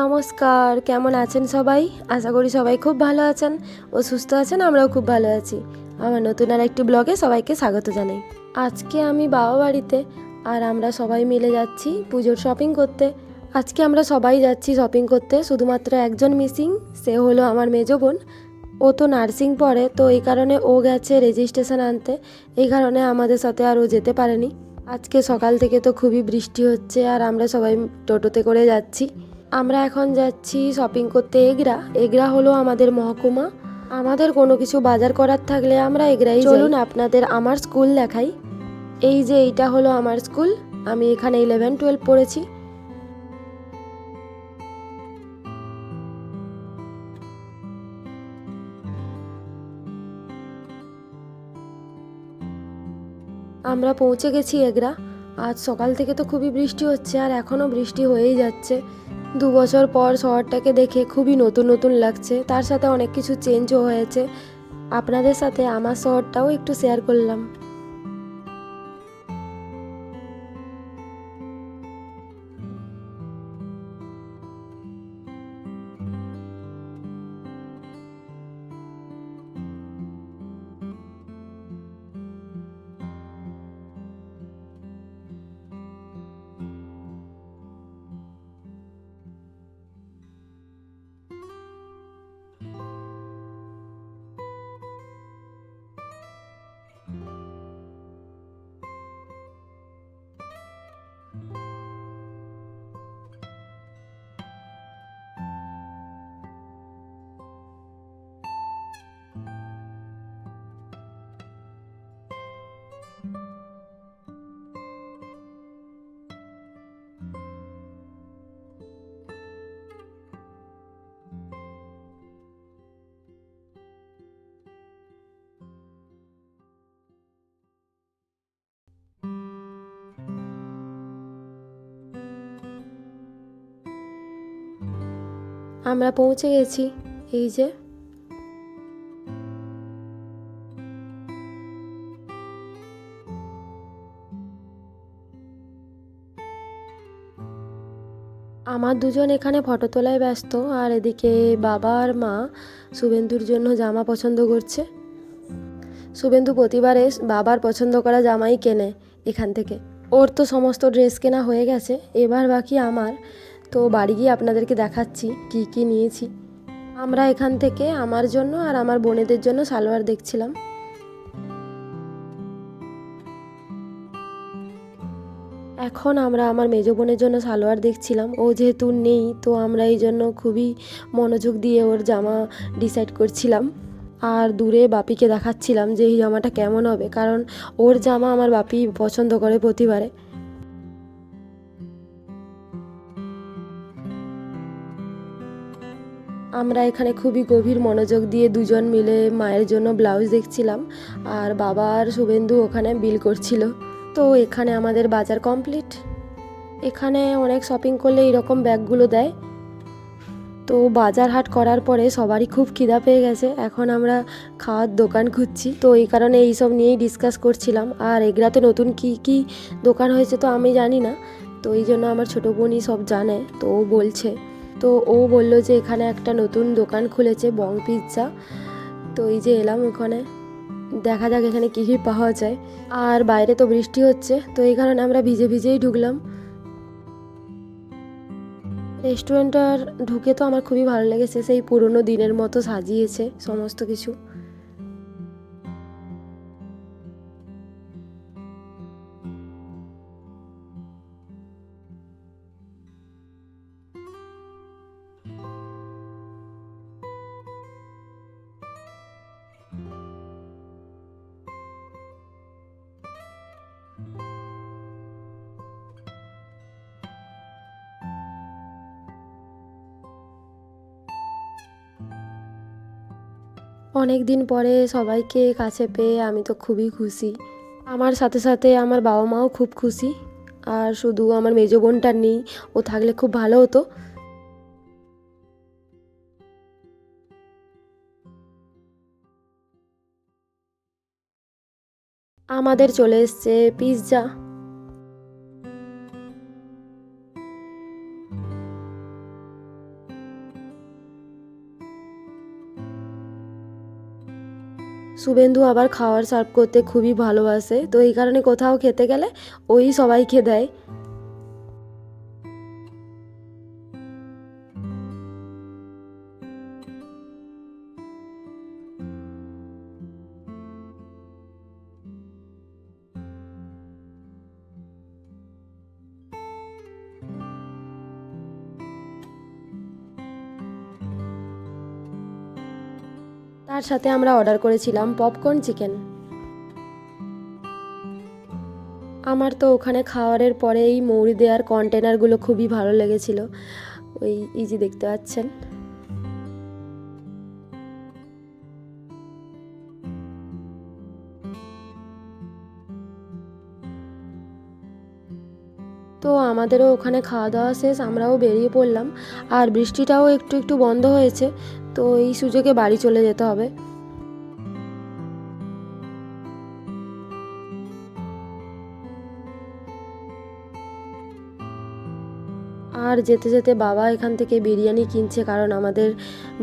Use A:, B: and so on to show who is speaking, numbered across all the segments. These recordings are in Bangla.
A: নমস্কার, কেমন আছেন সবাই? আশা করি সবাই খুব ভালো আছেন ও সুস্থ আছেন, আমরাও খুব ভালো আছি। আমার নতুন আর একটি ব্লগে সবাইকে স্বাগত জানাই। আজকে আমি বাবা বাড়িতে আর আমরা সবাই মিলে যাচ্ছি পুজোর শপিং করতে। আজকে আমরা সবাই যাচ্ছি শপিং করতে, শুধুমাত্র একজন মিসিং সে হলো আমার মেজো বোন। ও তো নার্সিং পড়ে, তো এই কারণে ও গেছে রেজিস্ট্রেশন আনতে। এই কারণে আমাদের সাথে আর ও যেতে পারেনি। আজকে সকাল থেকে তো খুবই বৃষ্টি হচ্ছে আর আমরা সবাই টোটোতে করে যাচ্ছি। আমরা এখন যাচ্ছি শপিং করতে এগরা। এগরা হলো আমাদের মহকুমা। আমাদের কোনো কিছু বাজার করার থাকলে আমরা এগরাই চলুন আপনাদের আমার স্কুল দেখাই। এই যে এইটা হলো আমার স্কুল আমি এখানে ইলেভেন টুয়েলভ পড়েছি। আমরা পৌঁছে গেছি এগরা। আজ সকাল থেকে তো খুবই বৃষ্টি হচ্ছে, আর এখনও বৃষ্টি হয়েই যাচ্ছে। দু বছর পর শহরটাকে দেখে খুবই নতুন নতুন লাগছে। তার সাথে অনেক কিছু চেঞ্জও হয়েছে। আপনাদের সাথে আমার শহরটাও একটু শেয়ার করলাম। আমরা পৌঁছে গেছি, এই যে। আমার দুজন এখানে ফটো তোলায় ব্যস্ত, আর এদিকে বাবা আর মা শুভেন্দুর জন্য জামা পছন্দ করছে। শুভেন্দু প্রতিবারে বাবার পছন্দ করা জামাই কেনে এখান থেকে। ওর তো সমস্ত ড্রেস কেনা হয়ে গেছে, এবার বাকি আমার। তো বাড়ি গিয়ে আপনাদেরকে দেখাচ্ছি কি কি নিয়েছি। আমরা এখান থেকে আমার জন্য আর আমার বোনেদের জন্য সালোয়ার দেখছিলাম। এখন আমরা আমার মেজো বোনের জন্য সালোয়ার দেখছিলাম। ও যেহেতু নেই, তো আমরা এই জন্য খুবই মনোযোগ দিয়ে ওর জামা ডিসাইড করছিলাম। আর দূরে বাপিকে দেখাচ্ছিলাম যে এই জামাটা কেমন হবে, কারণ ওর জামা আমার বাপি পছন্দ করে প্রতিবারে। আমরা এখানে খুবই গভীর মনোযোগ দিয়ে দুজন মিলে মায়ের জন্য ব্লাউজ দেখছিলাম আর বাবা আর শুভেন্দু ওখানে বিল করছিল। তো এখানে আমাদের বাজার কমপ্লিট। এখানে অনেক শপিং করলে এরকম ব্যাগগুলো দেয়। তো বাজার হাট করার পরে সবারই খুব খিদা পেয়ে গেছে। এখন আমরা খাওয়ার দোকান খুঁজছি। তো এই কারণে এইসব নিয়েই ডিসকাস করছিলাম। আর এগুলাতে নতুন কি কি দোকান হয়েছে তো আমি জানি না। তো এই জন্য আমার ছোটো বোনই সব জানে। তো ও বলছে তো ও বলল যে এখানে একটা নতুন দোকান খুলেছে, বং পিৎজা। তো এই যে এলাম ওখানে। দেখা যাক এখানে কী কী পাওয়া যায়। আর বাইরে তো বৃষ্টি হচ্ছে, তো এই কারণে আমরা ভিজে ভিজেই ঢুকলাম। রেস্টুরেন্টটার ঢুকে তো আমার খুবই ভালো লেগেছে, সেই পুরনো দিনের মতো সাজিয়েছে সমস্ত কিছু। অনেক দিন পরে সবাইকে কাছে পেয়ে আমি তো খুবই খুশি। আমার সাথে সাথে আমার বাবা মাও খুব খুশি। আর শুধু আমার মেজো বোনটা নেই, ও থাকলে খুব ভালো হতো। আমাদের চলে এসছে পিৎজা। শুভেন্দু আবার খাওয়ার সার্ভ করতে খুবই ভালোবাসে। তো এই কারণে কোথাও খেতে গেলে ওই সবাইকে দেয়। তার সাথে আমরা অর্ডার করেছিলাম পপকর্ন চিকেন। আমার তো ওখানে খাওয়ারের পরে এই মৌরি দেওয়ার কন্টেনারগুলো খুবই ভালো লেগেছিল। ওই ইজি দেখতে পাচ্ছেন। তো আমাদেরও ওখানে খাওয়া দাওয়া শেষ, আমরাও বেরিয়ে পড়লাম। আর বৃষ্টিটাও একটু একটু বন্ধ হয়েছে, তো এই সুযোগে বাড়ি চলে যেতে হবে। আর যেতে যেতে বাবা এখান থেকে বিরিয়ানি কিনছে, কারণ আমাদের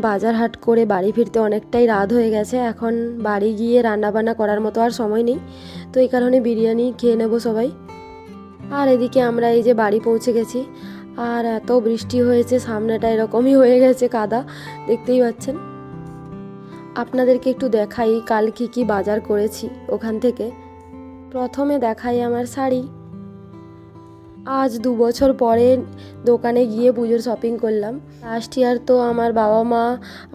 A: বাজার হাট করে বাড়ি ফিরতে অনেকটাই রাত হয়ে গেছে। এখন বাড়ি গিয়ে রান্নাবান্না করার মতো আর সময় নেই। তো এই কারণে বিরিয়ানি খেয়ে নেব সবাই। আর এদিকে আমরা এই যে বাড়ি পৌঁছে গেছি। আর এত বৃষ্টি হয়েছে, সামনেটা এরকমই হয়ে গেছে কাদা, দেখতেই পাচ্ছেন। আপনাদেরকে একটু দেখাই কাল কী কী বাজার করেছি ওখান থেকে। প্রথমে দেখাই আমার শাড়ি। আজ দু বছর পরে দোকানে গিয়ে পুজোর শপিং করলাম। লাস্ট ইয়ার তো আমার বাবা মা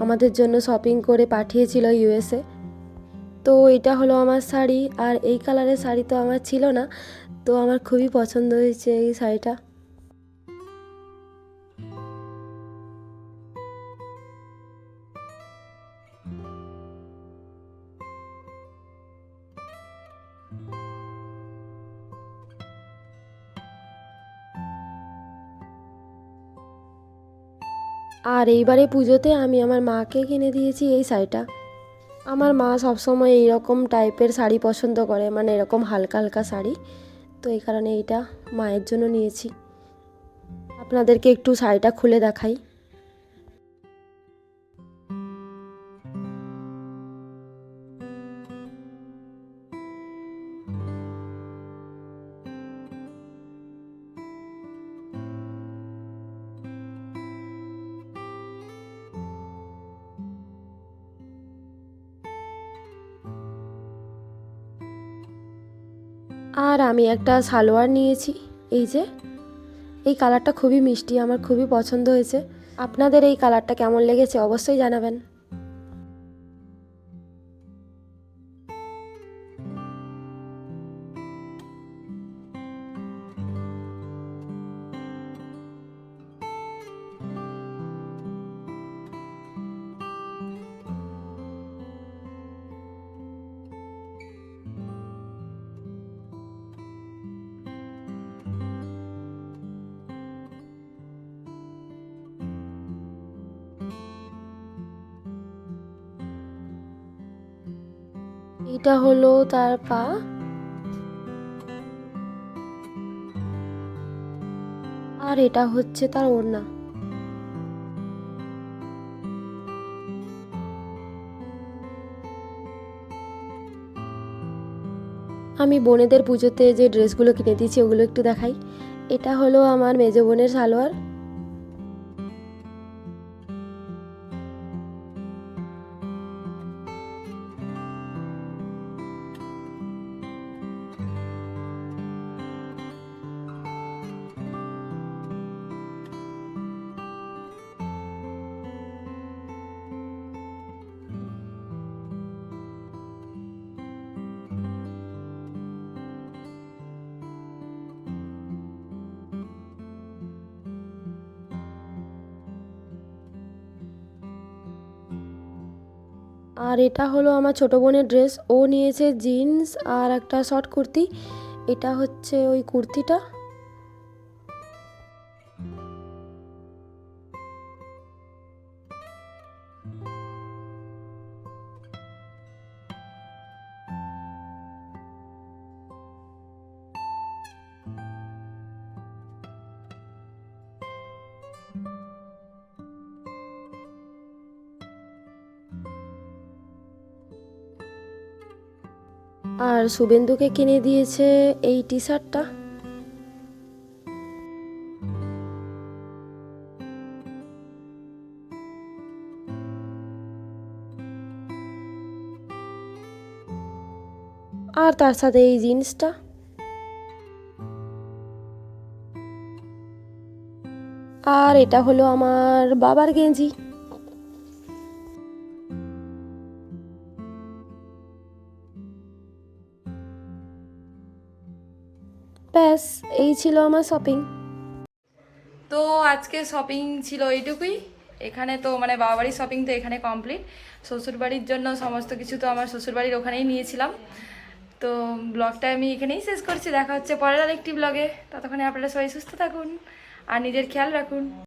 A: আমাদের জন্য শপিং করে পাঠিয়েছিল ইউএসএ তো এটা হলো আমার শাড়ি, আর এই কালারের শাড়ি তো আমার ছিল না। তো আমার খুবই পছন্দ হয়েছে এই শাড়িটা। আর এইবারে পুজোতে আমি আমার মাকে কিনে দিয়েছি এই শাড়িটা। আমার মা সবসময় এইরকম টাইপের শাড়ি পছন্দ করে মানে এরকম হালকা হালকা শাড়ি। তো এই কারণে এটা মায়ের জন্য নিয়েছি। আপনাদেরকে একটু শাড়িটা খুলে দেখাই। আর আমি একটা সালোয়ার নিয়েছি। এই যে, এই কালারটা খুবই মিষ্টি, আমার খুবই পছন্দ হয়েছে। আপনাদের এই কালারটা কেমন লেগেছে অবশ্যই জানাবেন। এটা হলো তার পা। আর এটা হচ্ছে তার ওড়না। আমি বোনেদের পুজোতে যে ড্রেসগুলো কিনে দিয়েছি, ওগুলো একটু দেখাই। এটা হলো আমার মেজো বোনের সালোয়ার। আর এটা হলো আমার ছোটো বোনের ড্রেস ও নিয়েছে জিন্স আর একটা শর্ট কুর্তি। এটা হচ্ছে ওই কুর্তিটা। আর শুভেন্দুকে কিনে দিয়েছে এই টি শার্টটা আর তার সাথে এই জিন্সটা। আর এটা হলো আমার বাবার গেঞ্জি। ব্যাস, এই ছিল আমার শপিং
B: তো আজকে শপিং ছিল এইটুকুই। এখানে তো মানে বাবা বাড়ির শপিং তো এখানে কমপ্লিট শ্বশুরবাড়ির জন্য সমস্ত কিছু তো আমার শ্বশুরবাড়ির ওখানেই নিয়েছিলাম। তো ব্লগটা আমি এখানেই শেষ করছি। দেখা হচ্ছে পরের আরেকটি ব্লগে ততক্ষণে আপনারা সবাই সুস্থ থাকুন আর নিজের খেয়াল রাখুন।